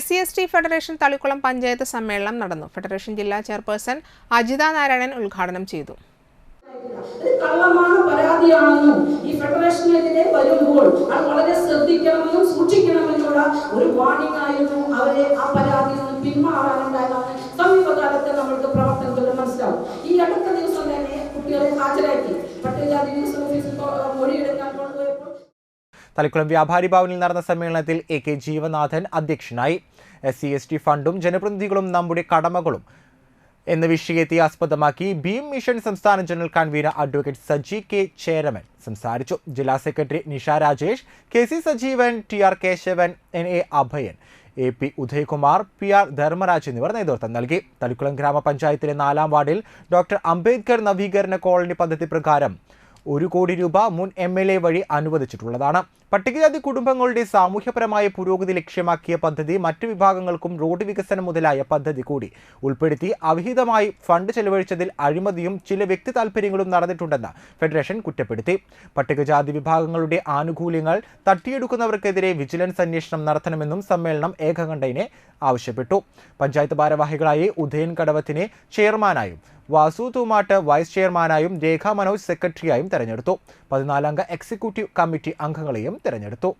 S C S T federation Thalikulam panchayat സമ്മേളനം നടന്നു. Federation ജില്ലാ ചെയർപേഴ്സൺ അജിത നാരായണൻ ഉദ്ഘാടനം ചെയ്തു. പരാതിയാണെന്നും ഈ ഫെഡറേഷനെതിരെ വളരെ ഒരു വാണിംഗ് അവരെ ആ ഈ അടുത്ത ദിവസം തന്നെ കുട്ടികളെ ഹാജരാക്കി. പട്ടികജാതി ദിവസം ഓഫീസിൽ മൊഴിയെടുക്കാൻ തളിക്കുളം വ്യാപാരി ഭവനിൽ നടന്ന സമ്മേളനത്തിൽ എ കെ ജീവനാഥൻ അധ്യക്ഷനായി. എസ് സി എസ് ടി ഫണ്ടും ജനപ്രതിനിധികളും നമ്മുടെ കടമകളും എന്ന വിഷയത്തെ ആസ്പദമാക്കി ഭീം മിഷൻ സംസ്ഥാന general convener advocate Saji K Cheraman സംസാരിച്ചു. ജില്ലാ secretary Nisha Rajesh K C Sajeevan T R Keshavan N A Abhayan A P Udayakumar P R Dharmaraj എന്നിവർ നേതൃത്വം നൽകി. തളിക്കുളം ഗ്രാമപഞ്ചായത്തിലെ നാലാം വാർഡിൽ ഡോക്ടർ അംബേദ്കർ നവീകരണ കോളനി പദ്ധതി പ്രകാരം ഒരു കോടി രൂപ മുൻ എം എൽ എ വഴി അനുവദിച്ചിട്ടുള്ളതാണ്. പട്ടികജാതി കുടുംബങ്ങളുടെ സാമൂഹ്യപരമായ പുരോഗതി ലക്ഷ്യമാക്കിയ പദ്ധതി മറ്റു വിഭാഗങ്ങൾക്കും റോഡ് വികസനം മുതലായ പദ്ധതി കൂടി ഉൾപ്പെടുത്തി അവിഹിതമായി ഫണ്ട് ചെലവഴിച്ചതിൽ അഴിമതിയും ചില വ്യക്തി താൽപ്പര്യങ്ങളും നടന്നിട്ടുണ്ടെന്ന് ഫെഡറേഷൻ കുറ്റപ്പെടുത്തി. പട്ടികജാതി വിഭാഗങ്ങളുടെ ആനുകൂല്യങ്ങൾ തട്ടിയെടുക്കുന്നവർക്കെതിരെ വിജിലൻസ് അന്വേഷണം നടത്തണമെന്നും സമ്മേളനം ഏകകണ്ഠേനെ ആവശ്യപ്പെട്ടു. പഞ്ചായത്ത് ഭാരവാഹികളായി ഉദയൻ കടവത്തിനെ ചെയർമാനായും വാസു തൂമാട്ട് വൈസ് ചെയർമാനായും രേഖ മനോജ് സെക്രട്ടറിയായും തെരഞ്ഞെടുത്തു. പതിനാലംഗ എക്സിക്യൂട്ടീവ് കമ്മിറ്റി അംഗങ്ങളെയും തെരഞ്ഞെടുത്തു.